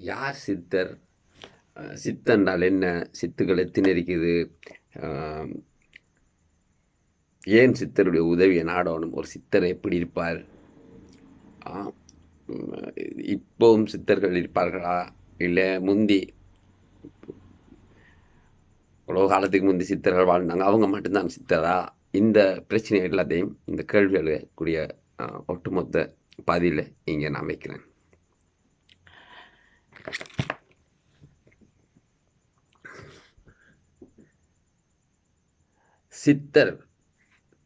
யார் சித்தர்? சித்தன்றால் என்ன? சித்துக்களை திணறிக்குது ஏன் சித்தருடைய உதவியை நாடணும் ஒரு சித்தர் எப்படி இருப்பார்? இப்போவும் சித்தர்கள் இருப்பார்களா? இல்லை முந்தி? உலக காலத்துக்கு முந்தி சித்தர்கள் வாழ்ந்தாங்க. அவங்க மட்டும்தான் சித்தரா? இந்த பிரச்சனை எல்லாத்தையும் இந்த கேள்விகளுக்குரிய ஆ, ஒட்டுமொத்த பதிலை இங்கே நான் வைக்கிறேன். சித்தர்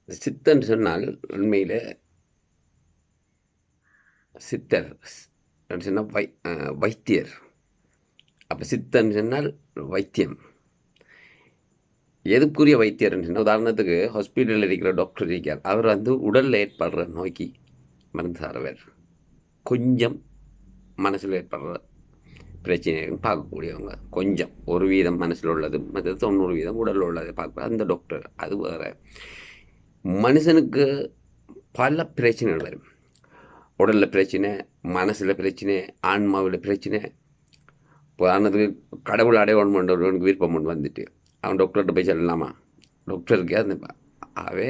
சித்தன் சொன்னால் உண்மையில் சித்தர் சொன்னால் வை அஹ், வைத்தியர். அப்போ சித்தன் சொன்னால் வைத்தியம். எதுக்குரிய வைத்தியர்னு சொன்னால் உதாரணத்துக்கு ஹாஸ்பிட்டலில் இருக்கிற டாக்டர் இருக்கார். அவர் வந்து உடலில் ஏற்படுற நோய்க்கு மருந்து தரவர் கொஞ்சம் மனசில் ஏற்படுற பிரச்சனையும் பார்க்கக்கூடியவங்க. கொஞ்சம் ஒரு வீதம் மனசில் உள்ளது மற்றது தொண்ணூறு வீதம் உடலில் உள்ளது பார்க்க அந்த டாக்டர் அது வேறு. மனுஷனுக்கு பல பிரச்சனைகள் வரும். உடலில் பிரச்சனை மனசில் பிரச்சனை ஆன்மாவில் பிரச்சனை. உதாரணத்துக்கு கடவுள் அடையாளம் பண்ணுறவனுக்கு விருப்பம் ஒன்று வந்துட்டு அவன் டாக்டர்கிட்ட போய் சொல்லலாமா? டாக்டருக்கு அந்த அவே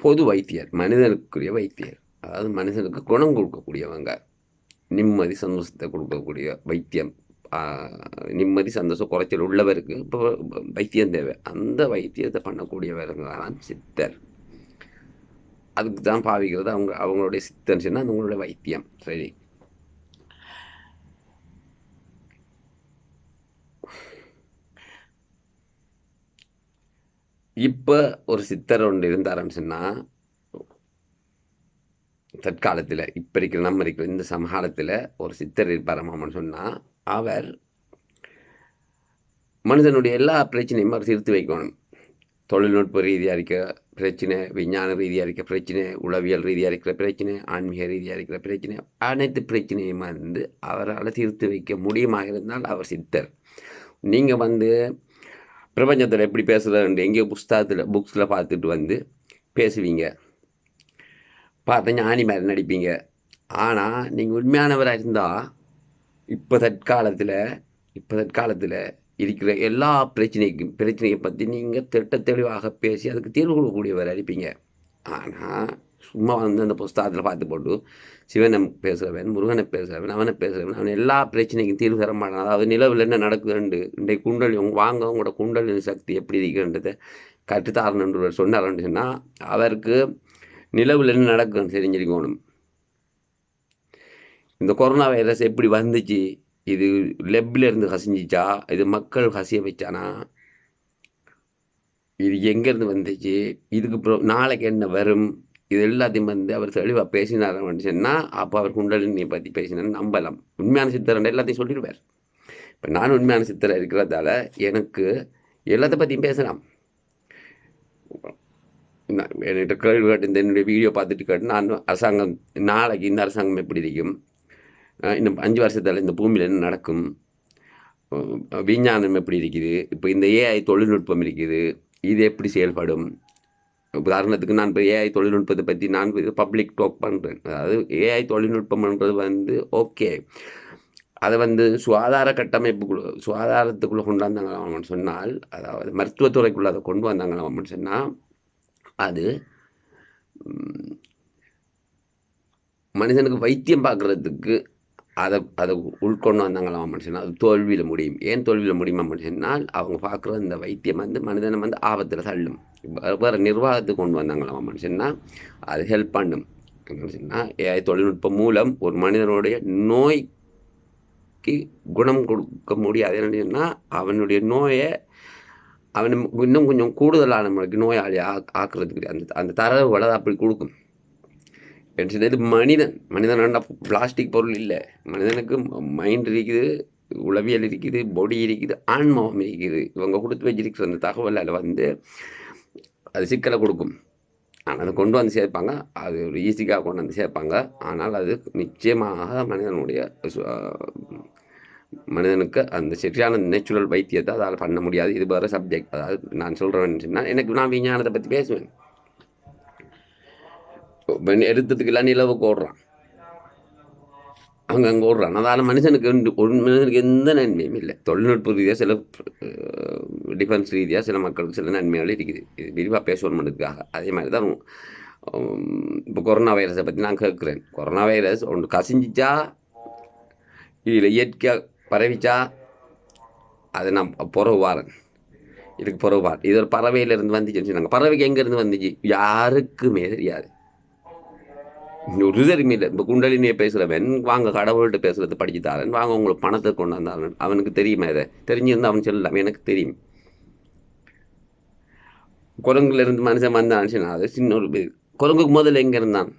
பொது வைத்தியர் மனிதனுக்குரிய வைத்தியர். அதாவது மனுஷனுக்கு குணம் கொடுக்கக்கூடியவங்க. நிம்மதி சந்தோஷத்தை கொடுக்கக்கூடிய வைத்தியம் நிம்மதி சந்தோஷம் குறைச்சல் உள்ளவருக்கு இப்போ வைத்தியம் தேவை. அந்த வைத்தியத்தை பண்ணக்கூடியவருங்க தான் சித்தர். அதுக்கு தான் பாவிக்கிறது. அவங்க அவங்களுடைய சித்தன் சொன்னால் அது வைத்தியம். சரி. இப்போ ஒரு சித்தர் ஒன்று இருந்தாருன்னு சொன்னால் தற்காலத்தில் இப்போ இருக்கிற நம்ம இருக்கிற இந்த சமகாலத்தில் ஒரு சித்தர் இருப்பாரமாமன்னு சொன்னால் அவர் மனிதனுடைய எல்லா பிரச்சனையும் அவர் தீர்த்து வைக்கணும். தொழில்நுட்ப ரீதியாக இருக்க பிரச்சனை விஞ்ஞான ரீதியாக இருக்க பிரச்சனை உளவியல் ரீதியாக இருக்கிற பிரச்சனை ஆன்மீக ரீதியாக இருக்கிற பிரச்சனை அனைத்து பிரச்சனையும் வந்து அவரால் தீர்த்து வைக்க முடியுமாக இருந்தால் அவர் சித்தர். நீங்கள் வந்து பிரபஞ்சத்தில் எப்படி பேசுகிறேன் எங்கேயோ புஸ்தகத்தில் புக்ஸில் பார்த்துட்டு வந்து பேசுவீங்க. பார்த்து ஞானி மாதிரி நடிப்பீங்க. ஆனால் நீங்கள் உண்மையானவராக இருந்தால் இப்போ தற்காலத்தில் இப்போ தற்காலத்தில் இருக்கிற எல்லா பிரச்சனைக்கும் பிரச்சனையை பற்றி நீங்கள் திட்ட தெளிவாக பேசி அதுக்கு தீர்வு கொடுக்கக்கூடியவர் அடிப்பீங்க ஆனால் சும்மா வந்து அந்த புஸ்தகத்தில் பார்த்து போட்டு சிவனை பேசுகிறவன் முருகனை பேசுகிறவன் அவனை பேசுகிறவன் அவன் எல்லா பிரச்சனைக்கும் தீர்வு தர மாட்டான். அதாவது நிலவில் என்ன நடக்குதுண்டு இன்றைக்கு குண்டலி உங்க வாங்க உங்களோட குண்டலின் சக்தி எப்படி இருக்குன்றதை கற்றுத்தாரணுன்ற சொன்னார்னு சொன்னால் அவருக்கு நிலவில் என்ன நடக்கும்? தெரிஞ்சிருக்கணும் இந்த கொரோனா வைரஸ் எப்படி வந்துச்சு? இது லெப்பில் இருந்து கசிஞ்சிச்சா? இது மக்கள் கசிய வச்சானா? இது எங்கேருந்து வந்துச்சு? இதுக்கு அப்புறம் நாளைக்கு என்ன வரும்? இது எல்லாத்தையும் வந்து அவர் தெளிவாக பேசினார் சொன்னால் அப்போ அவர் குண்டலினியை பற்றி பேசினார் நம்பலாம். உண்மையான சித்தரன் எல்லாத்தையும் சொல்லிடுவார். இப்போ நான் உண்மையான சித்தரை இருக்கிறதால எனக்கு எல்லாத்த பற்றியும் பேசலாம். என்கிட்ட கேள்வி கேட்டு இந்த என்னுடைய வீடியோ பார்த்துட்டு கேட்டு நான் அரசாங்கம் நாளைக்கு இந்த அரசாங்கம் எப்படி இருக்கும் இந்த இன்னும் அஞ்சு வருஷத்தில் இந்த பூமியில் என்ன நடக்கும்? விஞ்ஞானம் எப்படி இருக்குது? இப்போ இந்த ஏஐ தொழில்நுட்பம் இருக்குது. இது எப்படி செயல்படும்? உதாரணத்துக்கு நான் இப்போ ஏஐ தொழில்நுட்பத்தை பற்றி நான் பப்ளிக் டாக் பண்ணுறேன் அதாவது ஏஐ தொழில்நுட்பம்ன்றது வந்து ஓகே அதை வந்து சுகாதார கட்டமைப்புக்குள்ள சுகாதாரத்துக்குள்ளே கொண்டு அவன் சொன்னால் அதாவது மருத்துவத்துறைக்குள்ளே அதை கொண்டு வந்தாங்களாம்னு சொன்னால் அது மனுஷனுக்கு மனிதனுக்கு வைத்தியம் பார்க்குறதுக்கு அதை அதை உள்கொண்டு வந்தாங்களாம் மனுஷன். அது தோல்வியில் முடியும். ஏன் தோல்வியில் முடியுமா மனுஷனால்? அவங்க பார்க்குற இந்த வைத்தியம் வந்து மனிதனை வந்து ஆபத்தில் தள்ளும். வேறு நிர்வாகத்துக்கு கொண்டு வந்தாங்களாம் மனுஷன்னா அது ஹெல்ப் பண்ணும். மனுஷன்னா ஏஐ தொழில்நுட்பம் மூலம் ஒரு மனிதனுடைய நோய்க்கு குணம் கொடுக்க முடியாது. என்னன்னு சொன்னால் அவனுடைய நோயை அவன் இன்னும் கொஞ்சம் கூடுதலான நம்மளுக்கு நோயாளி ஆ ஆக்குறதுக்கு அந்த அந்த தரவுகளை அப்படி கொடுக்கும். என்ன சொல்றது? இது மனிதன். மனிதன் பிளாஸ்டிக் பொருள் இல்லை. மனிதனுக்கு மைண்ட் இருக்குது உளவியல் இருக்குது பொடி இருக்குது ஆன்மாவம் இருக்குது. இவங்க கொடுத்து வச்சிருக்கிற அந்த தகவலில் வந்து அது சிக்கலை கொடுக்கும். ஆனால் அதை கொண்டு வந்து சேர்ப்பாங்க. அது ஒரு ஈஸிக்காக கொண்டு வந்து சேர்ப்பாங்க. ஆனால் அது நிச்சயமாக மனிதனுடைய மனிதனுக்கு அந்த சரியான நேச்சுரல் வைத்தியத்தை அதால் பண்ண முடியாது. இது வேறு சப்ஜெக்ட் அதாவது நான் சொல்கிறேன்னு சொன்னால் எனக்கு நான் விஞ்ஞானத்தை பற்றி பேசுவேன். இப்போ எடுத்ததுக்கெல்லாம் நிலவுக்கு ஓடுறான் அங்கங்கே ஓடுறான். அதால் மனுஷனுக்கு ஒரு மனிதனுக்கு எந்த நன்மையும் இல்லை. தொழில்நுட்ப ரீதியாக சில டிஃபென்ஸ் ரீதியாக சில மக்களுக்கு சில நன்மைகள் இருக்குது. இது விரிவாக பேசணுன்றதுக்காக அதே மாதிரி தான் இப்போ கொரோனா வைரஸை பற்றி நான் கேட்குறேன். கொரோனா வைரஸ் ஒன்று கசிஞ்சிச்சா இதில் இயற்கையாக பரவிச்சா அது நான் புறவுவாரன் இதுக்கு பிறகு இது ஒரு பறவையிலேருந்து வந்துச்சுன்னு சொன்னாங்க. பறவைக்கு எங்கேருந்து வந்துச்சு? யாருக்குமே தெரியாது. ஒரு தெரியுமே இல்லை. இப்போ குண்டலினியை பேசுகிறவன் வாங்க கடவுள்கிட்ட பேசுகிறது படிச்சு தாரன் வாங்க உங்களுக்கு பணத்தை கொண்டு வந்தாரன். அவனுக்கு தெரியுமா இதை? தெரிஞ்சிருந்தா அவன் சொல்லலாம். எனக்கு தெரியும். குரங்குலேருந்து மனுஷன் வந்தான்னு சொன்னா அது சின்ன ஒரு குரங்குக்கு முதல்ல எங்கே இருந்தான்?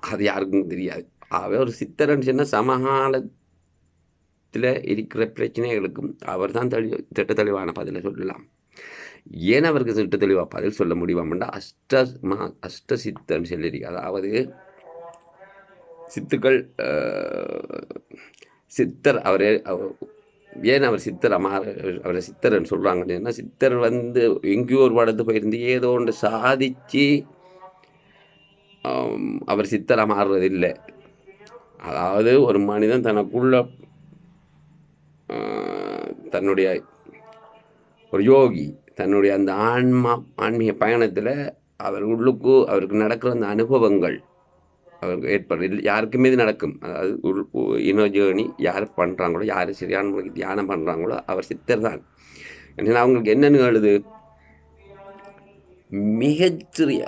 அது யாருக்கும் தெரியாது. அவன் ஒரு சித்தரன் சொன்ன சமகாலத்தில் இருக்கிற பிரச்சனைகளுக்கும் அவர் தான் தெளி திட்ட தெளிவான பதிலை சொல்லலாம். ஏன் அவருக்கு திட்ட தெளிவாக பதில் சொல்ல முடியுமாம்டா அஷ்ட மா அஷ்ட சித்தன் சொல்லியிருக்கு அதாவது சித்துக்கள் சித்தர் அவரே அவ- ஏன் அவர் சித்தர் அம்மா அவரை சித்தர்ன்னு சொல்கிறாங்கன்னு சொன்னா, சித்தர் வந்து எங்கேயோ ஒரு படத்து போயிருந்து ஏதோ ஒன்று சாதிச்சு அவர் சித்தராக மாறுறது இல்லை அதாவது ஒரு மனிதன் தனக்குள்ள தன்னுடைய ஒரு யோகி தன்னுடைய அந்த ஆன்மா ஆன்மீக பயணத்தில் அவர் உள்ளுக்கு அவருக்கு நடக்கிற அந்த அனுபவங்கள் அவருக்கு ஏற்படுறது இல்லை யாருக்குமே இது நடக்கும்? அதாவது இனோ ஜேர்னி யார் பண்ணுறாங்களோ யார் சரியான முறைக்கு தியானம் பண்ணுறாங்களோ அவர் சித்தர் தான் ஏன்னா அவங்களுக்கு என்னென்னு எழுது மிகச்சிறிய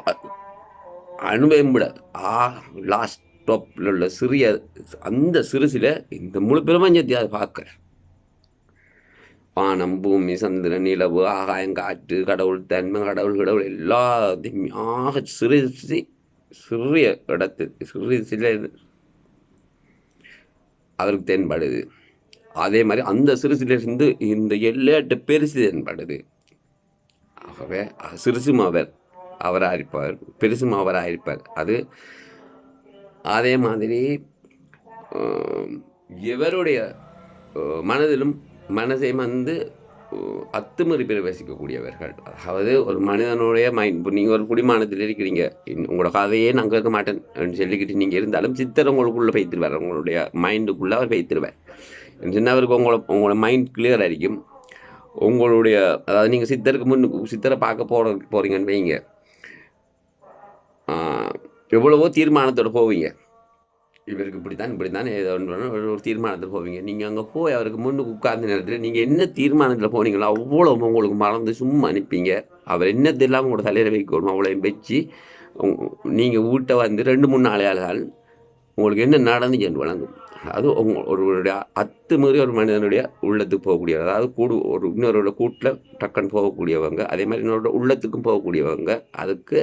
அனுபவம் விட ஆ லாஸ்ட் டாப்பில் உள்ள சிறிய அந்த சிறுசில் இந்த முழு பிரபஞ்சத்தை அதை பார்க்குற வானம் பூமி சந்திரன் நிலவு ஆகாயம் காற்று கடவுள் தன்மை கடவுள் கடவுள் எல்லாத்தையும் ஆக சிறுசி சிறிய இடத்து சிறுசில அவருக்கு தென்படுது. அதே மாதிரி அந்த சிறுசிலிருந்து இந்த எல்லையாட்டு பெருசு தென்படுது. ஆகவே சிறுசும் அவர் அவராக இருப்பார் பெருசும் அவராக இருப்பார் அது அதே மாதிரி எவருடைய இவருடைய மனதிலும் மனதை வந்து அஹ், அத்துமீறி பிரவேசிக்கக்கூடியவர்கள். அதாவது ஒரு மனிதனுடைய மைண்ட் இப்போ நீங்கள் ஒரு குடிமானத்தில் இருக்கிறீங்க. இன்- உங்களோட கதையே நான் கேட்க மாட்டேன். சொல்லிக்கிட்டு நீங்கள் இருந்தாலும் சித்தர் உங்களுக்குள்ளே பைத்திருவார் உங்களுடைய மைண்டுக்குள்ளே அவர் பைத்திருவார் சின்னவருக்கு உங்களோட உங்களோட மைண்ட் கிளியர் ஆகிக்கும் உங்களுடைய அதாவது நீங்கள் சித்தருக்கு முன்னுக்கு சித்தரை பார்க்க போகிற போகிறீங்கன்னு வைங்க. எவ்வளவோ தீர்மானத்தோடு போவீங்க. இவருக்கு இப்படி தான் ஏதோ ஒரு ஒரு தீர்மானத்தில் போவீங்க. நீங்கள் அங்கே போய் அவருக்கு முன்னுக்கு உட்கார்ந்த நேரத்தில் நீங்கள் என்ன தீர்மானத்தில் போனீங்களோ அவ்வளோ உங்களுக்கு மறந்து சும்மா அனுப்பிங்க அவர் என்னது இல்லாமல் உங்களோட தலையில் வைக்கணும். அவ்வளோயும் வச்சு நீங்கள் வீட்டை வந்து ரெண்டு மூணு நாளே ஆளால் உங்களுக்கு என்ன நடந்துச்சு என்று வழங்கும். அது உங்க ஒருவருடைய அத்துமீறி ஒரு மனிதனுடைய உள்ளத்துக்கு போகக்கூடிய அதாவது கூடு ஒரு இன்னொருடைய கூட்டில் டக்குன்னு போகக்கூடியவங்க அதே மாதிரி இன்னொரு உள்ளத்துக்கும் போகக்கூடியவங்க. அதுக்கு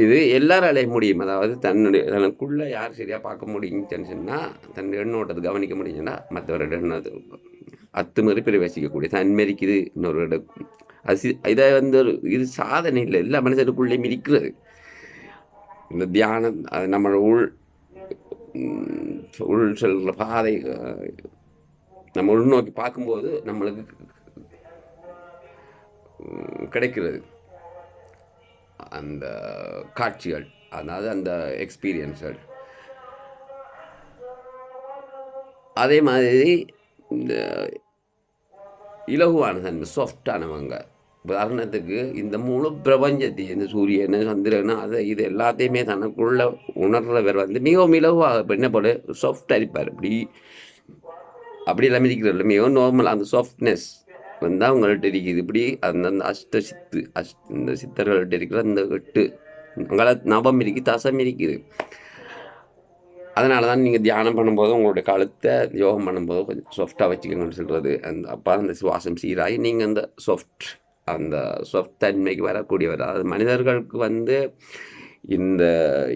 இது எல்லாராலையும் முடியும். அதாவது தன்னுடைய தனக்குள்ளே யார் சரியாக பார்க்க முடியும்னு சொன்னால் தன் எண்ணோட்டத்தை கவனிக்க முடியுங்கன்னா மற்றவரோட எண்ணத்தை அத்துமீறி பிரவேசிக்கக்கூடிய தன்மெரிக்குது இன்னொரு இடம். அது இதை வந்து ஒரு இது சாதனை இல்லை. எல்லா மனுஷனுக்குள்ளேயும் இருக்கிறது. இந்த தியானம் அது நம்ம உள் உள் செல்கிற பாதை நம்ம உள்நோக்கி பார்க்கும்போது நம்மளுக்கு கிடைக்கிறது. அந்த காட்சிகள் அதாவது அந்த எக்ஸ்பீரியன்ஸ்கள் அதே மாதிரி இந்த இலகுவான தன்மை சாஃப்டானவங்க உதாரணத்துக்கு இந்த முழு பிரபஞ்சத்தை இந்த சூரியன் சந்திரன் அதை இது எல்லாத்தையுமே தனக்குள்ள உணர்றவர் வந்து மிகவும் இலகுவாக இப்போ என்ன போல சாஃப்டாக இருப்பார். இப்படி அப்படி எல்லாம் இருக்கிறதில்ல மிகவும் நார்மல் அந்த சாஃப்ட்னஸ் வந்தால் அவங்கள்ட்ட இருக்குது. இப்படி அந்தந்த அஷ்ட சித்து அஷ் இந்த சித்தர்கள்ட்ட இருக்கிற அந்த எட்டு அங்கே நவம் இருக்குது தசம் இருக்குது. அதனால தான் நீங்கள் தியானம் பண்ணும்போது உங்களுடைய கழுத்தை யோகம் பண்ணும்போது கொஞ்சம் சாஃப்டாக வச்சுக்கணும்னு சொல்கிறது அந்த அப்போ அந்த சுவாசம் சீராகி நீங்கள் அந்த சாஃப்ட் அந்த சாஃப்ட் தன்மைக்கு வரக்கூடியவர். அதாவது மனிதர்களுக்கு வந்து இந்த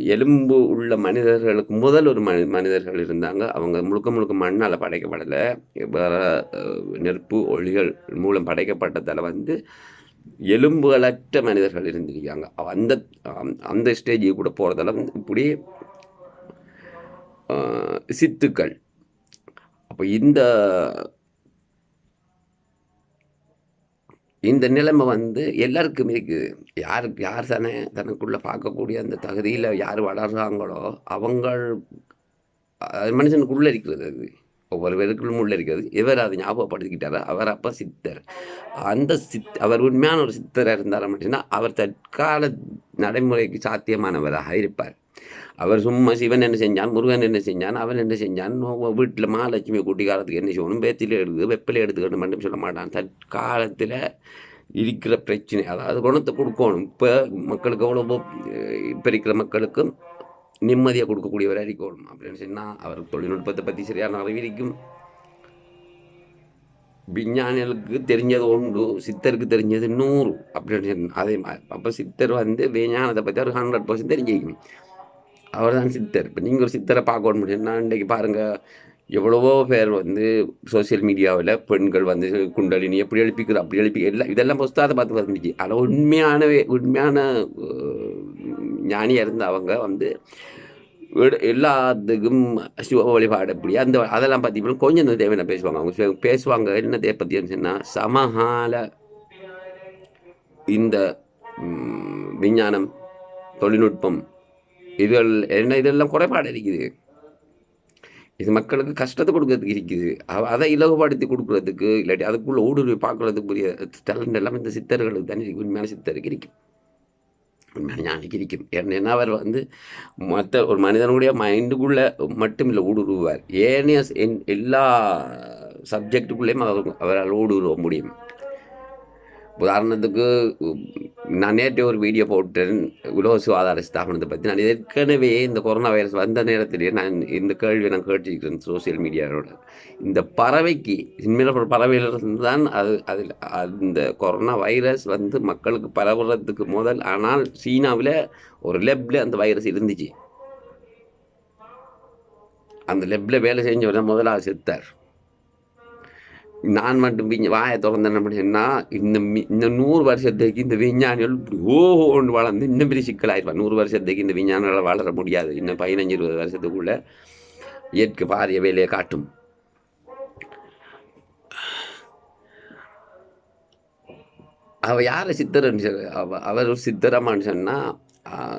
எலும்பு உள்ள மனிதர்களுக்கு முதல் ஒரு மனி மனிதர்கள் இருந்தாங்க. அவங்க முழுக்க முழுக்க மண்ணால் படைக்கப்படலை. வேறு நெருப்பு ஒளிகள் மூலம் படைக்கப்பட்டதால் வந்து எலும்புகளற்ற மனிதர்கள் இருந்திருக்காங்க. அந்த அந்த- அந்த ஸ்டேஜுக்கு கூட போகிறதால வந்து இப்படி சித்துக்கள். அப்போ இந்த இந்த நிலைமை வந்து எல்லாருக்கும் இருக்குது. யாருக்கு யார் தானே தனக்குள்ளே பார்க்கக்கூடிய அந்த தகுதியில் யார் வளர்கிறாங்களோ அவங்கள் மனுஷனுக்குள்ளே இருக்கிறது அது. ஒவ்வொரு பேருக்குள்ளும் உள்ள இருக்கிறது. இவர் அதை ஞாபகப்படுத்திக்கிட்டாரா. அவர் அப்போ சித்தர். அந்த சித் அவர் உண்மையான ஒரு சித்தராக இருந்தார் அப்படின்னா அவர் தற்கால நடைமுறைக்கு சாத்தியமானவராக இருப்பார். அவர் சும்மா சிவன் என்ன செஞ்சான் முருகன் என்ன செஞ்சான் அவன் என்ன செஞ்சான் வீட்டில் மகாலட்சுமி கூட்டிக்காரத்துக்கு என்ன செய்யணும் பேத்தில எடுத்து வெப்பில எடுத்துக்கணும் மட்டும் சொல்ல மாட்டான். தற்காலத்தில் இருக்கிற பிரச்சனை அதாவது குணத்தை கொடுக்கணும். இப்போ மக்களுக்கு அவ்வளோ இப்போ இருக்கிற மக்களுக்கும் நிம்மதியை கொடுக்கக்கூடியவர் அறிக்கோள் அப்படின்னு சொன்னால் அவர் தொழில்நுட்பத்தை பற்றி சரியான அறிவிக்கும் விஞ்ஞானிகளுக்கு தெரிஞ்சது ஒன்று சித்தருக்கு தெரிஞ்சது நூறு அப்படின்னு சொன்னா அதே மாதிரி அப்போ சித்தர் வந்து விஞ்ஞானத்தை பற்றி ஒரு ஹண்ட்ரட் பர்சன்ட் தெரிஞ்சிக்கணும் அவர் தான் சித்தர். இப்போ நீங்கள் ஒரு சித்தரை பார்க்கணும் முடியும்னா இன்றைக்கு பாருங்கள் எவ்வளவோ பேர் வந்து சோசியல் மீடியாவில் பெண்கள் வந்து குண்டலினி எப்படி எழுப்பிக்கிற அப்படி எழுப்பி எல்லாம் இதெல்லாம் புஸ்தகத்தை பார்த்து வந்துச்சு ஆனால் உண்மையானவே உண்மையான ஞானியாக இருந்த அவங்க வந்து எல்லாத்துக்கும் சிவ வழிபாடு அப்படி அந்த அதெல்லாம் பார்த்தீங்கன்னா கொஞ்சம் தான் தேவையான பேசுவாங்க. அவங்க பேசுவாங்க. என்ன தேவை பற்றி சொன்னால் சமகால இந்த விஞ்ஞானம் தொழில்நுட்பம் இதுகள் என்ன இதெல்லாம் குறைபாடு இருக்குது. இது மக்களுக்கு கஷ்டத்தை கொடுக்கறதுக்கு இருக்குது. அதை இலகுபடுத்தி கொடுக்குறதுக்கு இல்லாட்டி அதுக்குள்ள ஊடுருவி பார்க்குறதுக்குரிய டேலண்ட் எல்லாம் இந்த சித்தர்களுக்கு தான் உண்மையான சித்தருக்கு இருக்குது ஞானிக்கு இருக்கும் ஏன்னா அவர் வந்து மற்ற ஒரு மனிதனுடைய மைண்டுக்குள்ளே மட்டும் இல்லை ஊடுருவார் ஏனைய என்- எல்லா சப்ஜெக்டுக்குள்ளேயும் அவர் அவரால் ஊடுருவ முடியும். உதாரணத்துக்கு நான் நேற்று ஒரு வீடியோ போட்டேன் உலக சுகாதார ஸ்தாபனத்தை பற்றி நான் ஏற்கனவே இந்த கொரோனா வைரஸ் வந்த நேரத்திலேயே நான் இந்த கேள்வியை நான் கேட்டிருக்கிறேன் சோசியல் மீடியாவோட இந்த பறவைக்கு உண்மையில பறவையிலிருந்து தான் அது அதில் அந்த கொரோனா வைரஸ் வந்து மக்களுக்கு பரவுறதுக்கு முதல். ஆனால் சீனாவில் ஒரு லெப்பில் அந்த வைரஸ் இருந்துச்சு. அந்த லெப்பில் வேலை செஞ்சவர் தான் முதலாவது செத்தார். நான் மட்டும் விஞ்ஞ வாயை திறந்தேன் அப்படின்னா இந்த மி- இந்த நூறு வருஷத்துக்கு இந்த விஞ்ஞானிகள் ஓஹோன்னு வளர்ந்து இன்னும் பெரிய சிக்கலாயிருப்பான் நூறு வருஷத்துக்கு இந்த விஞ்ஞானிகள் வளர முடியாது. இன்னும் பதினஞ்சு இருபது வருஷத்துக்குள்ள இயற்கை பாரிய வேலையை காட்டும். அவ யாரை? சித்தர்ன்னு அவ அவர் ஒரு சித்தரமான்னு சொன்னால்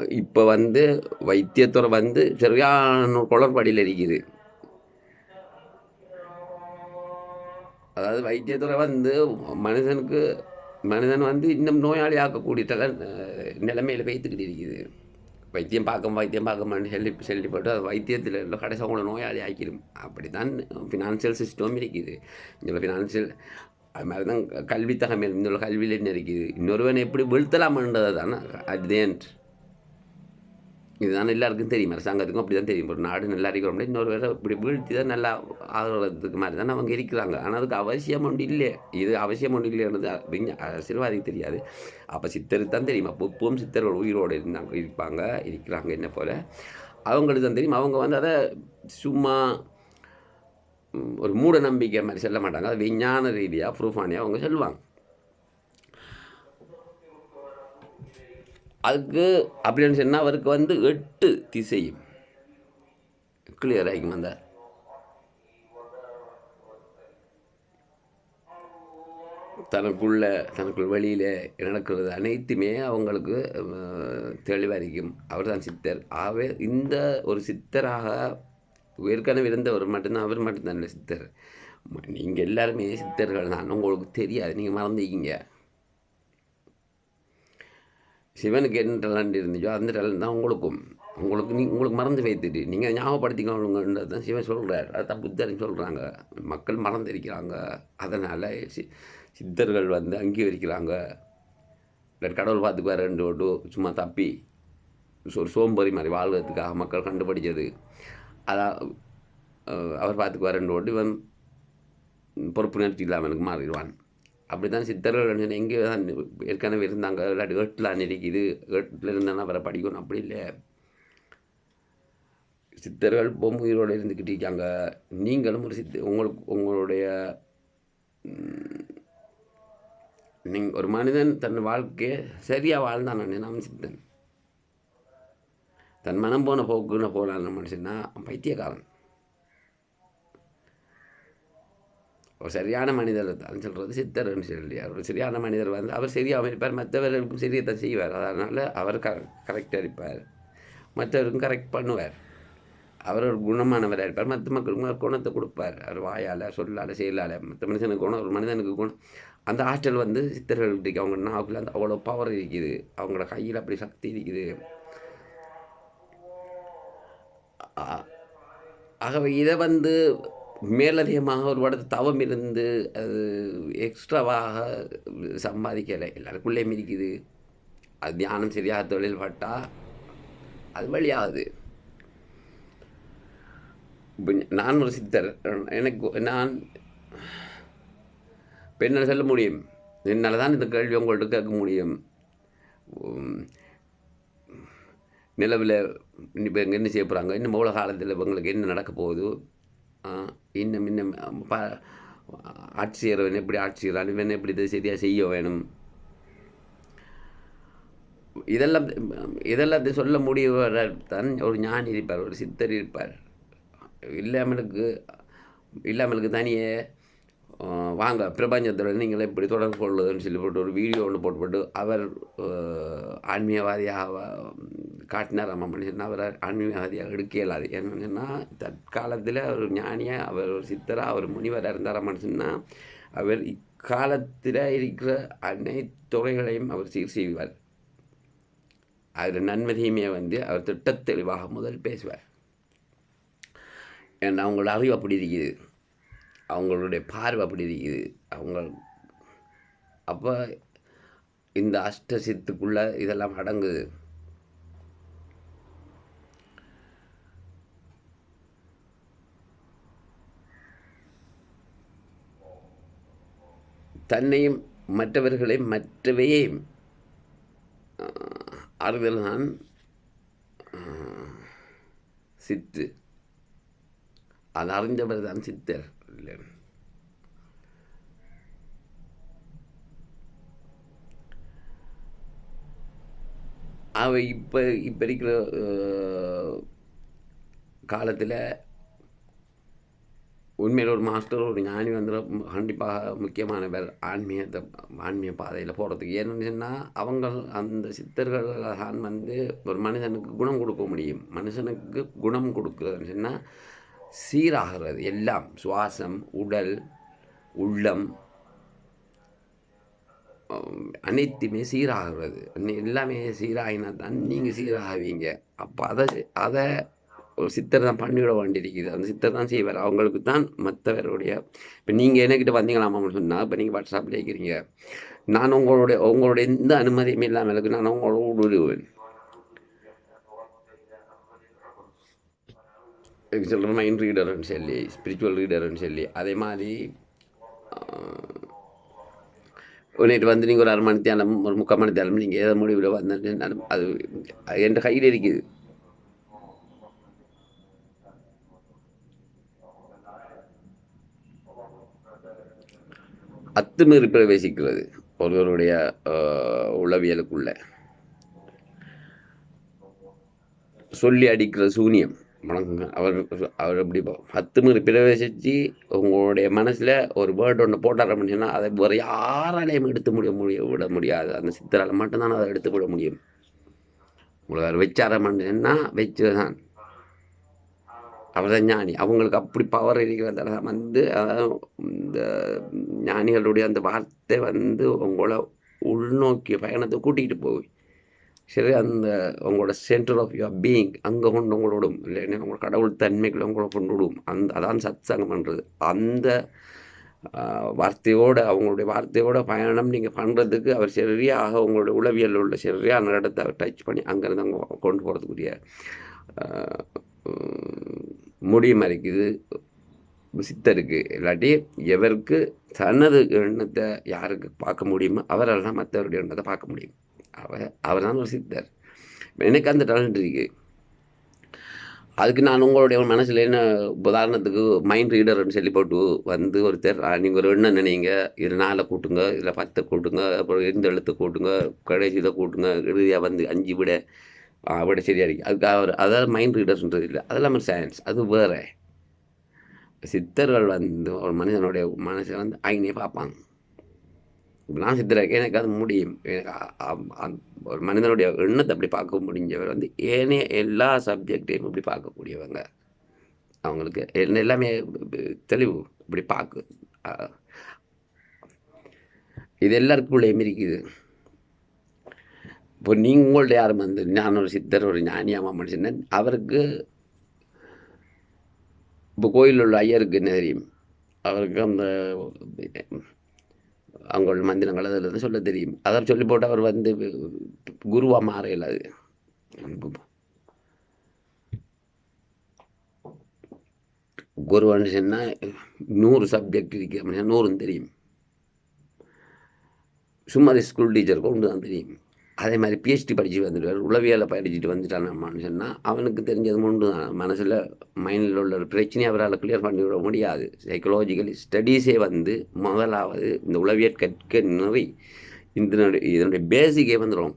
இப்போ வந்து வைத்தியத்துறை வந்து சரியான குளறுபடியில் இருக்குது. அதாவது வைத்தியத்துறை வந்து மனுஷனுக்கு மனிதன் வந்து இன்னும் நோயாளி ஆக்கக்கூடிய தல நிலைமையில் வைத்துக்கிட்டு இருக்குது. வைத்தியம் பார்க்க வைத்தியம் பார்க்க சொல்லி சொல்லிப்பட்டு அது வைத்தியத்தில் உள்ள கடைசி அவங்கள நோயாளி ஆக்கிடும் அப்படி தான் ஃபினான்சியல் சிஸ்டம் இருக்குது. இதில் ஃபினான்சியல் அது மாதிரி தான் கல்வி தகமையில் இந்த கல்வியில் என்ன இருக்குது? இன்னொருவன் எப்படி வீழ்த்தலாம்ன்றது தானே அட் தி எண்ட் இதுதான் எல்லாருக்கும் தெரியும். அரசாங்கத்துக்கும் அப்படி தான் தெரியும். ஒரு நாடு நல்லா இருக்கிறோம்னா இன்னொரு வேறு இப்படி வீழ்த்தி தான் நல்லா ஆகிறதுக்கு மாதிரி தான் அவங்க இருக்கிறாங்க. ஆனால் அதுக்கு அவசியம் ஒன்று இல்லை இது அவசியம் ஒன்று இல்லைன்றது விஞ்ஞ அரசியல்வாதிக்கு தெரியாது. அப்போ சித்தருக்கு தான் தெரியும். அப்போ இப்பவும் சித்தரோட உயிரோடு இருந்தாங்க இருப்பாங்க இருக்கிறாங்க என்ன போல். அவங்களுக்கு தான் தெரியும். அவங்க வந்து அதை சும்மா ஒரு மூட நம்பிக்கை மாதிரி சொல்ல மாட்டாங்க. அது விஞ்ஞான ரீதியாக ப்ரூஃபானியாக அவங்க சொல்லுவாங்க. அதுக்கு அப்படின்னு சொன்னால் அவருக்கு வந்து எட்டு திசையும். கிளியர் ஆகிக்கும் அந்த தனக்குள்ள தனக்குள் வெளியில் நடக்கிறது அனைத்துமே அவங்களுக்கு தெளிவறிக்கும் அவர் தான் சித்தர். ஆகவே இந்த ஒரு சித்தராக ஏற்கனவே இருந்தவர் மட்டும்தான் அவர் மட்டும்தான் சித்தர். நீங்கள் எல்லாருமே சித்தர்கள் தான். உங்களுக்கு தெரியாது. நீங்கள் மறந்துக்கிங்க சிவனுக்கு என்ன டேலண்ட் இருந்துச்சோ அந்த டேலண்ட் தான் உங்களுக்கும். உங்களுக்கு நீ உங்களுக்கு மறந்து வைத்துட்டு நீங்கள் ஞாபகப்படுத்திக்கணுங்கிறது தான் சிவன் சொல்கிறார் அதுதான் புத்தர்னு சொல்கிறாங்க மக்கள் மறந்திருக்கிறாங்க. அதனால் சி சித்தர்கள் வந்து அங்கீகரிக்கிறாங்க. இல்லை கடவுள் பார்த்துக்குவாரு ரெண்டு ஓட்டு சும்மா தப்பி ஒரு சோம்பேறி மாதிரி வாழ்கிறதுக்காக மக்கள் கண்டுபிடிச்சது. அதான் அவர் பார்த்துக்குவார் ரெண்டு ஓட்டு இவன் பொறுப்புணர்ச்சி இல்லாமல் எனக்கு மாறிடுவான். அப்படி தான் சித்தர்கள் எங்கே தான் ஏற்கனவே இருந்தாங்க. இல்லாட்டி ஏட்டில் இருக்குது ஏட்டில் இருந்தானா அவரை படிக்கணும். அப்படி இல்லை. சித்தர்கள் பொம் உயிரோடு இருந்துக்கிட்டு இருக்காங்க. நீங்களும் ஒரு சித்த உங்களுக்கு உங்களுடைய நீங் ஒரு மனிதன் தன் வாழ்க்கையை சரியாக வாழ்ந்தான் நான் சித்தன். தன் மனம் போன போக்குன்னு போனான்னு மனுஷன்னா பைத்தியக்காரன். ஒரு சரியான மனிதர் தான் சொல்கிறது சித்தர்னு சொல்லி அவர் சரியான மனிதர் வந்து அவர் சரியாக இருப்பார் மற்றவர்களுக்கும் சரியத்தை செய்வார். அதனால் அவர் க கரெக்டாக இருப்பார் மற்றவருக்கும் கரெக்ட் பண்ணுவார். அவர் ஒரு குணமானவராக இருப்பார். மற்ற மக்களுக்கும் அவர் குணத்தை கொடுப்பார். அவர் வாயால் சொல்லால் செயலால். மற்ற மனுஷனுக்கு குணம் ஒரு மனிதனுக்கு குணம். அந்த ஆற்றல் வந்து சித்தர்களுக்கு அவங்க நாவுக்குள்ள அந்த அவ்வளோ பவர் இருக்குது. அவங்களோட கையில் அப்படி சக்தி இருக்குது. ஆகவே இதை வந்து மேலதிகமாக ஒரு படத்து தவம் இருந்து அது எக்ஸ்ட்ராவாக சம்பாதிக்கலை. எல்லாருக்குள்ளேயும் இருக்குது அது தியானம் சரியாக தொழில் பட்டால் அது வழியாகுது நான் ஒரு சித்தர். எனக்கு நான் பெண்ணால் சொல்ல முடியும். என்னால் தான் இந்த கேள்வி உங்கள்கிட்ட கேட்க முடியும். நிலவில் இப்போ இங்கே என்ன செய்ய போகிறாங்க இன்னும் மூல காலத்தில் இவங்களுக்கு என்ன நடக்க போகுது? இன்னும் இன்னும் ப ஆட்சி செய்கிறவன் எப்படி ஆட்சி செய்கிறான் இவன் எப்படி இதை சரியாக செய்ய வேணும்? இதெல்லாம் இதெல்லாம் சொல்ல முடியவர் தான் ஒரு ஞானி இருப்பார் ஒரு சித்தர் இருப்பார். இல்லாமலுக்கு இல்லாமலுக்கு தனியே வாங்க பிரபஞ்சத்தில் நீங்கள் எப்படி தொடர்பு கொள்ளுதுன்னு சொல்லி போட்டு ஒரு வீடியோ ஒன்று போட்டுப்பட்டு அவர் ஆன்மீகவாதியாக காட்டினார் அம்மா மனுஷன் அவர் ஆன்மீகவாதியாக எடுக்க இயலாது ஏன்னு சொன்னால் தற்காலத்தில் அவர் ஞானியாக அவர் ஒரு சித்தராக அவர் முனிவராக இருந்தார் மனுஷன்னா அவர் இக்காலத்தில் இருக்கிற அனைத்து துறைகளையும் அவர் சீர் செய்வார். அதில் நன்மதியுமே வந்து அவர் திட்ட தெளிவாக முதல் பேசுவார். ஏன்னா அவங்களோட அறிவு அப்படி இருக்குது. அவங்களுடைய பார்வை அப்படி இருக்குது. அவங்க அப்போ இந்த அஷ்ட சித்துக்குள்ளே இதெல்லாம் அடங்குது. தன்னையும் மற்றவர்களையும் மற்றவையே அறிதல் தான் சித்து. அது அறிஞ்சவர் தான் சித்தர். இல்லை அவ இப்போ இப்போ இருக்கிற காலத்தில் உண்மையில் ஒரு மாஸ்டர் ஒரு ஞானி வந்து கண்டிப்பாக முக்கியமானவர் ஆன்மீகத்தை ஆன்மீக பாதையில் போகிறதுக்கு ஏன்னு சொன்னால் அவங்க அந்த சித்தர்கள் தான் வந்து ஒரு மனுஷனுக்கு குணம் கொடுக்க முடியும். மனுஷனுக்கு குணம் கொடுக்குறதுன்னு சொன்னால் சீராகிறது எல்லாம். சுவாசம் உடல் உள்ளம் அனைத்துமே சீராகிறது. எல்லாமே சீராகினா தான் நீங்கள் சீராகுவீங்க. அப்போ அதை அதை ஒரு சித்தர் தான் பண்ணிவிட வேண்டியிருக்குது அந்த சித்தர் தான் செய்வார். அவங்களுக்கு தான் மற்றவருடைய. இப்போ நீங்கள் என்னக்கிட்ட வந்தீங்களாமான்னு சொன்னால் இப்போ நீங்கள் வாட்ஸ்அப்பில் இருக்கிறீங்க நான் உங்களுடைய உங்களுடைய எந்த அனுமதியும் இல்லாமல் இருக்கு. நான் உங்களோட விடுவேன் சொல்கிற மைண்ட் ரீடர்னு சொல்லி ஸ்பிரிச்சுவல் ரீடர்னு சொல்லி அதே மாதிரி நேற்று வந்து நீங்கள் ஒரு அரை மணி தேலம் ஒரு முக்கால் மணி தேலம் நீங்கள் ஏதோ முடிவில் வந்தாலும் அது என் கையில் இருக்குது. அத்துமீறி பிரவேசிக்கிறது ஒருவருடைய உளவியலுக்குள்ள. சொல்லி அடிக்கிற சூனியம் வணங்குங்க அவர் அவர் எப்படி அத்துமீறி பிரவேசித்து உங்களுடைய மனசில் ஒரு வேர்டு ஒன்று போட்டார் அப்படின்னு சொன்னால் அதை வேறு யாராலையும் எடுத்து முடிய முடிய விட முடியாது. அந்த சித்தரால் மட்டும்தான் அதை எடுத்து விட முடியும். உங்களை வேறு வச்சாரம்னு சொன்னால் வச்சு தான் அவர் ஞானி. அவங்களுக்கு அப்படி பவர் இருக்கிறதால தான் வந்து இந்த ஞானிகளுடைய அந்த வார்த்தை வந்து உங்களை உள்நோக்கிய பயணத்தை கூட்டிகிட்டு போய் சரி அந்த உங்களோட சென்டர் ஆஃப் யுவர் பீயிங் அங்கே கொண்டு உங்களோட விடும் இல்லைன்னா உங்களோட கடவுள் தன்மைகளை உங்களை கொண்டு விடும். அந்த அதான் சத்சங்கம் பண்ணுறது அந்த வார்த்தையோட அவங்களுடைய வார்த்தையோட பயணம் நீங்கள் பண்ணுறதுக்கு அவர் சரியாக உங்களுடைய உளவியல் உள்ள சரியான இடத்தை அவர் டச் பண்ணி அங்கேருந்து அவங்க கொண்டு போகிறதுக்குரிய முடியும் இருக்குது சித்தருக்கு. இல்லாட்டி எவருக்கு தனது எண்ணத்தை யாருக்கு பார்க்க முடியுமோ அவரால் தான் மற்றவருடைய எண்ணத்தை பார்க்க முடியும். அவர் அவர் தான் ஒரு சித்தர். எனக்கு அந்த டேலண்ட் இருக்குது அதுக்கு நான் உங்களுடைய மனசில் என்ன உதாரணத்துக்கு மைண்ட் ரீடர்னு சொல்லி போட்டு வந்து ஒருத்தர் நீங்கள் ஒரு எண்ணம் நினைங்க. இது நாலை கூட்டுங்க. இதில் பத்தை கூட்டுங்க. அப்புறம் எந்த எழுத்து கூட்டுங்க. கடைசி இதை கூட்டுங்க. இறுதியாக வந்து அஞ்சு விட. ஆ, சரியாக இருக்கு அதுக்கு அவர் அதாவது மைண்ட் ரீடர்ஸ்ன்றது இல்லை. அதெல்லாம் சயின்ஸ் அது வேறு. சித்தர்கள் வந்து ஒரு மனுஷனுடைய மனசை வந்து ஐனே பார்ப்பாங்க. இப்ப நான் சித்தராக எனக்கு அது முடியும். எனக்கு ஒரு மனிதனுடைய எண்ணத்தை அப்படி பார்க்க முடிஞ்சவர் வந்து ஏனைய எல்லா சப்ஜெக்டையும் இப்படி பார்க்கக்கூடியவங்க. அவங்களுக்கு என்ன எல்லாமே தெளிவு இப்படி பார்க்கு. இது எல்லாருக்குள்ளேயும் இருக்குது. இப்போ நீங்கள் உங்கள்ட்ட யாரும் வந்து நான் ஒரு சித்தர் ஒரு ஞானியாமா மனுஷன் அவருக்கு இப்போ கோயிலில் உள்ள ஐயருக்கு என்ன தெரியும்? அவருக்கு அந்த அவங்களோட மந்திரங்கள் அதில் இருந்து சொல்ல தெரியும். அதை சொல்லி போட்டு அவர் வந்து குருவாக மாறையில் அது. குரு மனுஷன்னா நூறு சப்ஜெக்ட் இருக்கு அப்படின்னா நூறுன்னு தெரியும். சும்மா ஸ்கூல் டீச்சருக்கு ஒன்று தான் தெரியும். அதே மாதிரி பிஹெச்டி படித்து வந்துடுவார். உளவியலை படிச்சுட்டு வந்துட்டான் மனுஷன்னா அவனுக்கு தெரிஞ்சது ஒன்று தான். மனசில் மைண்டில் உள்ள ஒரு பிரச்சனையை அவரால் கிளியர் பண்ணி விட முடியாது சைக்கலாஜிக்கலி ஸ்டடீஸே வந்து முதலாவது இந்த உளவியல் கற்க நிறை இதனுடைய இதனுடைய பேசிக்கே வந்துடும்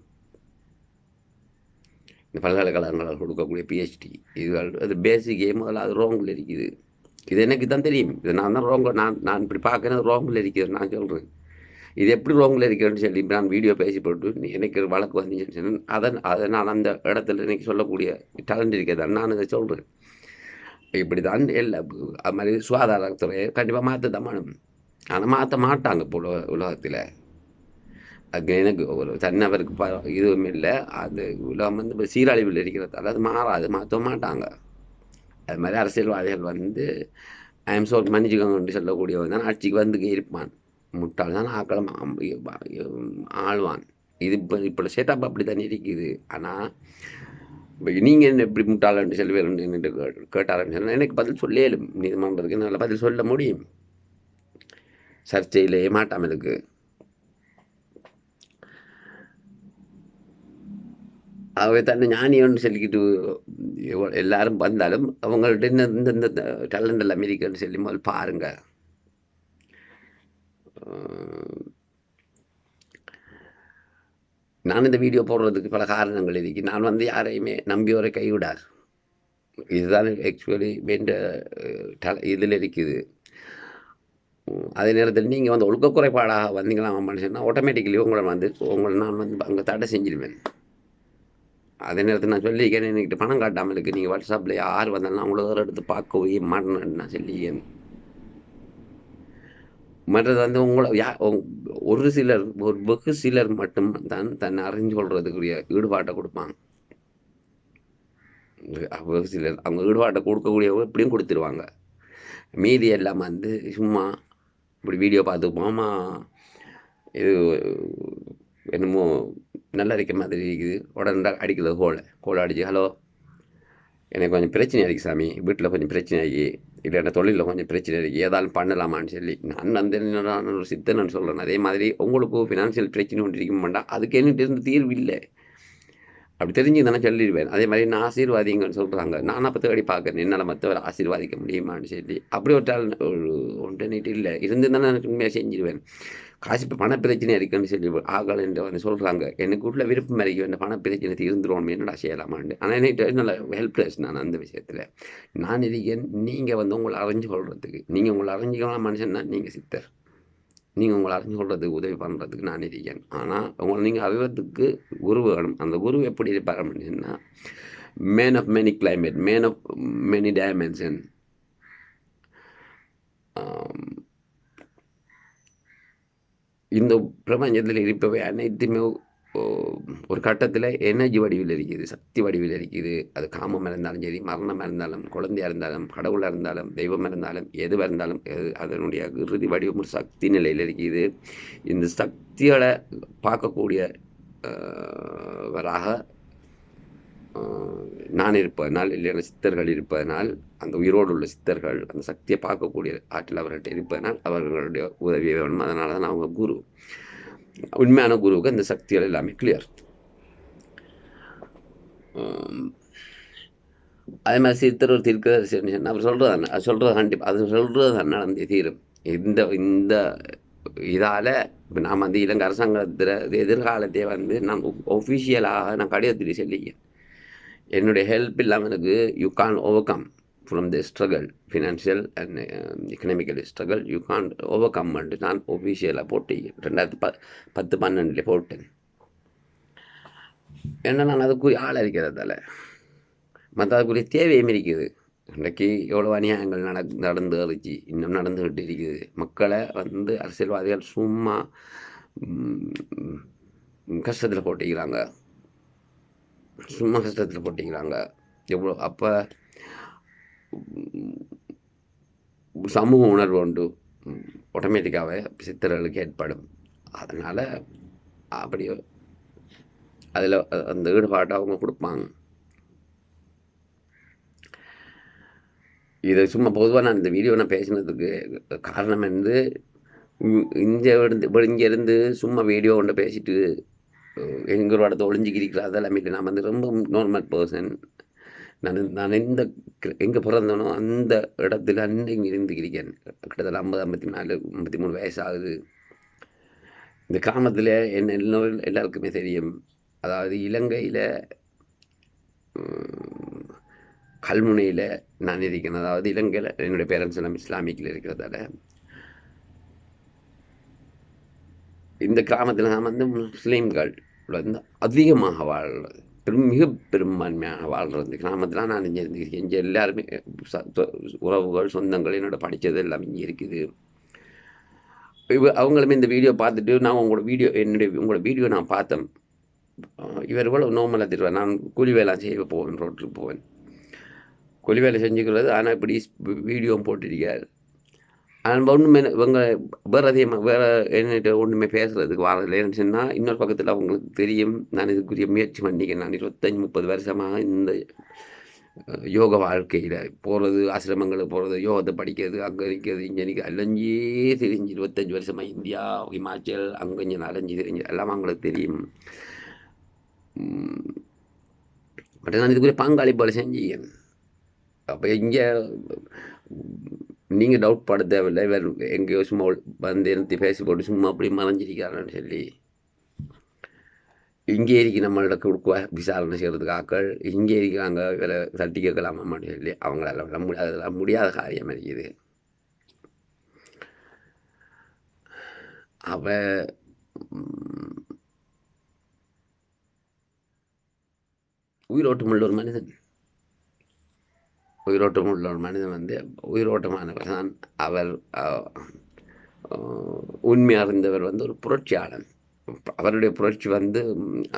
இந்த பல்கலைக்கழகங்களால் கொடுக்கக்கூடிய பிஹெச்டி இதுகள் அது பேசிக்கே முதலாவது ரோங்கில் இருக்குது. இது எனக்கு தான் தெரியும். இது நான் தான் ரோங்க நான் நான் இப்படி பார்க்குறது ரோங்கில் இருக்குது. நான் சொல்கிறேன் இது எப்படி ரோங்கில் இருக்கிறேன்னு சொல்லி நான் வீடியோ பேசி போட்டு நீ- எனக்கு ஒரு வழக்கு வந்துச்சுன்னு சொன்னேன். அதை அதை நான் அந்த இடத்துல இன்றைக்கி சொல்லக்கூடிய டேலண்ட் இருக்கிறதான் நான் இதை சொல்கிறேன் இப்படி தான் இல்லை அது மாதிரி சுகாதாரத்துறையை கண்டிப்பாக மாற்ற தான் ஆனால் மாற்ற மாட்டாங்க இப்போ உலக உலகத்தில். அது எனக்கு ஒரு தன்னவருக்கு ப இதுவும் இல்லை. அது உலகம் வந்து இப்போ சீரழிவில் இருக்கிறதால அது மாறாது. மாற்ற மாட்டாங்க. அது மாதிரி அரசியல்வாதிகள் வந்து ஐஎம் சோட் மன்னிச்சுக்கோங்கன்னு சொல்லக்கூடியவன் தான் ஆட்சிக்கு வந்து இருப்பான். முட்டாள் தான் ஆக்களம். ஆழ்வான். இது இப்போ இப்போ செட்டப் அப்படி தான் இருக்குது. ஆனால் இப்போ நீங்கள் என்ன எப்படி முட்டாளன்னு சொல்லி வேறு கேட்டாரன்னு சொன்னால் எனக்கு பதில் சொல்லேலும் நீதிமன்றத்துக்கு என்னால் பதில் சொல்ல முடியும். சர்ச்சையிலே மாட்டாமல் இருக்கு. அவை தன்னை ஞானியன்னு சொல்லிக்கிட்டு எல்லாரும் வந்தாலும் அவங்கள்ட்ட இந்த இந்த இந்த டேலண்ட் எல்லாம் இருக்குன்னு சொல்லி முதல் பாருங்கள் நான் இந்த வீடியோ போடுறதுக்கு பல காரணங்கள் இருக்கு. நான் வந்து யாரையுமே நம்பியோரை கைவிடாது. இதுதான் ஆக்சுவலி வேண்ட இதில் இருக்குது. அதே நேரத்தில் நீங்கள் வந்து ஒழுக்க குறைபாடாக வந்தீங்களா மனுஷன்னா ஆட்டோமேட்டிக்கலி உங்களை வந்து உங்களை நான் வந்து அங்கே தடை செஞ்சிடுவேன் அதே நேரத்தில் நான் சொல்லியிருக்கேன் என்கிட்ட பணம் காட்டாமல் இருக்குது நீங்கள் வாட்ஸ்அப்பில் யார் வந்தாலும் அவங்கள வேறு எடுத்து பார்க்கவே மாட்டேன்னு நான் சொல்லியிருக்கேன். மற்றது வந்து உங்களை யா ஒரு சிலர் ஒரு வெகு சிலர் மட்டும் தான் தன்னை அறிஞ்சு கொள்றதுக்குரிய ஈடுபாட்டை கொடுப்பாங்க. வெகு சிலர். அவங்க ஈடுபாட்டை கொடுக்கக்கூடியவங்க இப்படியும் கொடுத்துருவாங்க. மீதி எல்லாம் வந்து சும்மா இப்படி வீடியோ பார்த்துப்போமா இது என்னமோ நல்லா இருக்க மாதிரி இருக்குது. உடனே அடிக்கிறது கோலை கோலை அடிச்சு ஹலோ எனக்கு கொஞ்சம் பிரச்சனை இருக்கு சாமி. வீட்டில் கொஞ்சம் பிரச்சனை ஆகி இல்லைன்னா தொழிலில் கொஞ்சம் பிரச்சனை இருக்குது ஏதாலும் பண்ணலாமான்னு சொல்லி நான் வந்து என்ன நான் ஒரு சித்தன்னு சொல்கிறேன் அதே மாதிரி உங்களுக்கு ஃபினான்ஷியல் பிரச்சனை ஒன்று இருக்க மாட்டா அதுக்கு என்ன இருந்து தீர்வு இல்லை. அப்படி தெரிஞ்சு தானே சொல்லிடுவேன். அதே மாதிரி நான் ஆசீர்வாதிங்கன்னு சொல்கிறாங்க நான் அப்போ தேடி பார்க்குறேன். என்னால் மற்றவரை ஆசீர்வாதிக்க முடியுமான்னு சொல்லி. அப்படி ஒரு ஒரு ஒன்றுநீட்டு இல்லை. இருந்து தானே எனக்கு உண்மையாக செஞ்சிடுவேன் காசு இப்போ பண பிரச்சனை இருக்குன்னு சொல்லி ஆகலை என்று வந்து சொல்கிறாங்க எனக்கு உள்ள விருப்பம் இறக்கி வேண்ட பண பிரச்சனை தீர்ந்துடும் என்னடா செய்யலாமான்னு ஆனால் என்ன நல்ல ஹெல்ப்லெஸ் நான் அந்த விஷயத்தில். நான் இருக்கேன் நீங்கள் வந்து உங்களை அறிஞ்சு கொள்றதுக்கு. நீங்கள் உங்களை அறிஞ்சிக்கலாம் மனுஷன்னா நீங்கள் சித்தர். நீங்கள் உங்களை அறிஞ்சு கொள்றதுக்கு உதவி பண்ணுறதுக்கு நான் இருக்கேன். ஆனால் உங்களை நீங்கள் அறிவதுக்கு குரு வேணும். அந்த குரு எப்படி இருப்பார் அப்படின்னா man of many climate man of many dimension இந்த பிரபஞ்சத்தில் இருப்பவை அனைத்துமே ஒரு கட்டத்தில் எனர்ஜி வடிவில் இருக்குது சக்தி வடிவில் இருக்குது. அது காமம் இருந்தாலும் சரி மரணம் இருந்தாலும் குழந்தையாக இருந்தாலும் கடவுளாக இருந்தாலும் தெய்வம் இருந்தாலும் எதுவாக இருந்தாலும் எது- அதனுடைய இறுதி வடிவம் ஒரு சக்தி நிலையில் இருக்குது. இந்த சக்திகளை பார்க்கக்கூடிய வராக நான் இருப்பதனால் இல்லைன்னா சித்தர்கள் இருப்பதனால் அந்த உயிரோடு உள்ள சித்தர்கள் அந்த சக்தியை பார்க்கக்கூடிய ஆற்றில் அவர்கள்ட்ட இருப்பதனால் அவர்களுடைய உதவி வேணும். அதனால தான் அவங்க குரு. உண்மையான குருவுக்கு அந்த சக்திகள் எல்லாமே கிளியர் அதே மாதிரி சித்தர் ஒரு தீர்க்கதரிசின்னு அவர் சொல்கிறது அது சொல்கிறது கண்டிப்பாக அது சொல்கிறது தான் நடந்தே தீரும். இந்த இந்த இதால் இப்போ நாம் வந்து இலங்கை அரசாங்கத்தில் எதிர்காலத்தை வந்து நான் ஒஃபிஷியலாக நான் கடிதத்தில் சொல்லிக்கிறேன். என்னுடைய ஹெல்ப் இல்லாமல் எனக்கு you can overcome from the struggle financial and economical struggle you can overcome நான் ஒஃபிஷியலாக போட்டு ரெண்டாயிரத்து ப பத்து பன்னெண்டுல போட்டேன். ஏன்னா நான் அதுக்குரிய ஆள் இருக்கிறதால. மற்ற அதுக்குரிய தேவையும் இருக்குது. இன்றைக்கு எவ்வளோ அநியாயங்கள் நட நடந்து இருந்துச்சு இன்னும் நடந்துகிட்டு இருக்குது. மக்களை வந்து அரசியல்வாதிகள் சும்மா கஷ்டத்தில் போட்டிக்கிறாங்க. சும்மா கஷ்டத்தில் போட்டிக்கிறாங்க எவ்வளோ அப்போ சமூக உணர்வு உண்டு. ஆட்டோமேட்டிக்காகவே சித்தர்களுக்கு ஏற்படும். அதனால் அப்படி அதில் அந்த ஈடுபாட்டை அவங்க கொடுப்பாங்க. இதை சும்மா பொதுவாக நான் இந்த வீடியோ நான் பேசினதுக்கு காரணம் வந்து இங்கே இருந்து இங்கேருந்து சும்மா வீடியோ ஒன்று பேசிட்டு எங்கள் இடத்த ஒளிஞ்சிக்கிறீங்களா அதெல்லாம் இல்லை நான் வந்து ரொம்ப நார்மல் பர்சன் நான் நான் எந்த எங்கே பிறந்தனோ அந்த இடத்துல அன்றைக்கு இருந்துக்கிறேன் கிட்டத்தட்ட ஐம்பது ஐம்பத்தி நாலு ஐம்பத்தி மூணு வயசாகுது. இந்த கிராமத்தில் என்ன எல்லோரும் எல்லாருக்குமே தெரியும். அதாவது இலங்கையில் கல்முனையில் நான் இருக்கேன் அதாவது இலங்கையில் என்னுடைய பேரண்ட்ஸ் எல்லாம் இஸ்லாமிக்கில் இருக்கிறதால. இந்த கிராமத்தில் நான் வந்து முஸ்லீம்கள் வந்து அதிகமாக வாழ்கிறது பெரும் மிக பெரும்பான்மையாக வாழ்கிறது கிராமத்தில் நான் இங்கே இருந்துக்கிறேன் இங்கே எல்லாருமே உறவுகள் சொந்தங்கள் என்னோட படித்தது எல்லாம் இங்கே இருக்குது. இவ அவங்களுமே இந்த வீடியோ பார்த்துட்டு நான் உங்களோட வீடியோ என்னுடைய உங்களோட வீடியோ நான் பார்த்தேன். இவர் இவ்வளோ நோமலாக திருவேன் நான் கூலி வேலை செய்ய போவேன் ரோட்டுக்கு போவேன். கூலி வேலை செஞ்சுக்கிறது ஆனால் இப்படி வீடியோவும் போட்டிருக்காரு ஒன்றுமே இவங்க வேறு அதிகமாக வேறு என்னட்டு ஒன்றுமே பேசுகிறதுக்கு வரதில்லை ஏன்னு சொன்னால் இன்னொரு பக்கத்தில் அவங்களுக்கு தெரியும். நான் இதுக்குரிய முயற்சி பண்ணிக்கிறேன். நான் இருபத்தஞ்சி முப்பது வருஷமாக இந்த யோக வாழ்க்கையில் போகிறது ஆசிரமங்களுக்கு போகிறது யோகத்தை படிக்கிறது அங்கே நிற்கிறது இங்கே நிற்க அலைஞ்சே தெரிஞ்சு இருபத்தஞ்சி வருஷமாக இந்தியா ஹிமாச்சல் அங்கே இங்கே அலைஞ்சு தெரிஞ்சு எல்லாம் அவங்களுக்கு தெரியும். பட் நான் இதுக்குரிய பங்காளி போல செஞ்சிக்கேன் அப்போ இங்கே நீங்கள் டவுட் பட தேவையில்லை. வேறு எங்கேயோ சும்மா வந்து நிறுத்தி பேசி போட்டு சும்மா அப்படி மறைஞ்சிருக்காருன்னு சொல்லி. இங்கே இருக்கு நம்மளோட கொடுக்க விசாரணை செய்கிறதுக்கு ஆக்கள் இங்கே இருக்கிறாங்க. இவரை தட்டி கேட்கலாமான்னு சொல்லி அவங்களால விட முடியாததெல்லாம் முடியாத காரியம் இருக்குது அவ உயிரோட்டமுள்ள ஒரு மனிதன். உயிரோட்டம் உள்ள ஒரு மனிதன் வந்து உயிரோட்டமானவர் தான் அவர் உண்மை அறிந்தவர் வந்து ஒரு புரட்சியாளன். அவருடைய புரட்சி வந்து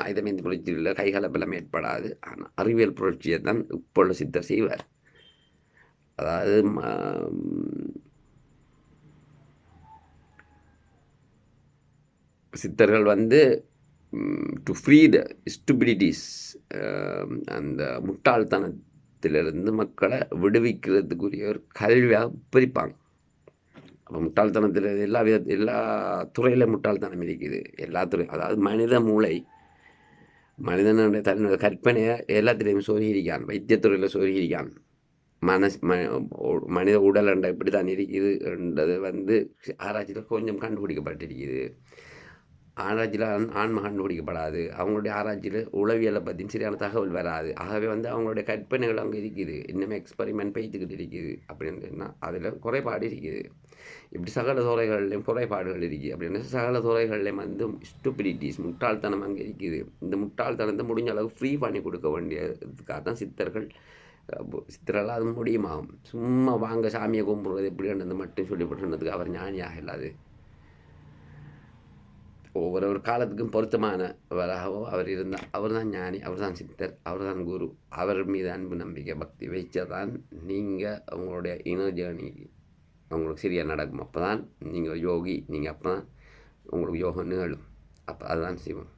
ஆயுதமேந்த புரட்சி இல்லை கைகலப்பெல்லாம் ஏற்படாது. ஆனால் அறிவியல் புரட்சியை தான் இப்போ சித்தர் செய்வார். அதாவது சித்தர்கள் வந்து டு ஃப்ரீ த ஸ்டூபிலிட்டிஸ் அந்த முட்டாள்தனத்திலிருந்து மக்களை விடுவிக்கிறதுக்குரிய ஒரு கல்வியாக பிரிப்பாங்க. அப்போ முட்டாள்தனத்தில் எல்லா வித எல்லா துறையில் முட்டாள்தனம் இருக்குது. எல்லா துறை அதாவது மனித மூளை மனிதனுடைய தன்னுடைய கற்பனையை எல்லாத்துலேயும் சோரியிருக்கான் வைத்தியத்துறையில் சோரியிருக்கான் மனஸ் ம மனித உடல் இப்படி தான் இருக்குது என்றது வந்து ஆராய்ச்சியில் கொஞ்சம் கண்டுபிடிக்கப்பட்டிருக்குது. ஆராய்ச்சியில் ஆன்ம கண்டுபிடிக்கப்படாது அவங்களுடைய ஆராய்ச்சியில் உளவியலை பற்றியும் சரியான தகவல் வராது. ஆகவே வந்து அவங்களுடைய கற்பனைகள் அங்கே இருக்குது. இன்னும் எக்ஸ்பெரிமெண்ட் பெய்துக்கிட்டு இருக்குது அப்படின்னு சொன்னால் அதில் குறைபாடு இருக்குது. இப்படி சகல துறைகள்லையும் குறைபாடுகள் இருக்குது. அப்படின்னு சகல துறைகள்லையும் வந்து ஸ்டூபிலிட்டிஸ் முட்டாள்தனம் அங்கே இருக்குது. இந்த முட்டாள்தனத்தை முடிஞ்ச அளவுக்கு ஃப்ரீ பண்ணி கொடுக்க வேண்டியதுக்காக தான் சித்தர்கள் சித்தரெல்லாம் அது முடியுமாகும் சும்மா வாங்க சாமியை கும்பிடுறது எப்படின்றது மட்டும் சொல்லிவிட்டுனதுக்கு அவர் ஞானியாக இல்லாது ஒவ்வொரு ஒரு காலத்துக்கும் பொருத்தமானவராகவோ அவர் இருந்தால் அவர் தான் ஞானி அவர் தான் சித்தர் அவர் தான் குரு அவர் மீது அன்பு நம்பிக்கை பக்தி வைச்சதான் நீங்கள் உங்களுடைய இனர் ஜேர்னி உங்களுக்கு சரியாக நடக்கும் அப்போ தான் நீங்கள் யோகி நீங்கள் அப்போ தான் உங்களுக்கு யோகம் நிகழும் அப்போ அதுதான் சிவம்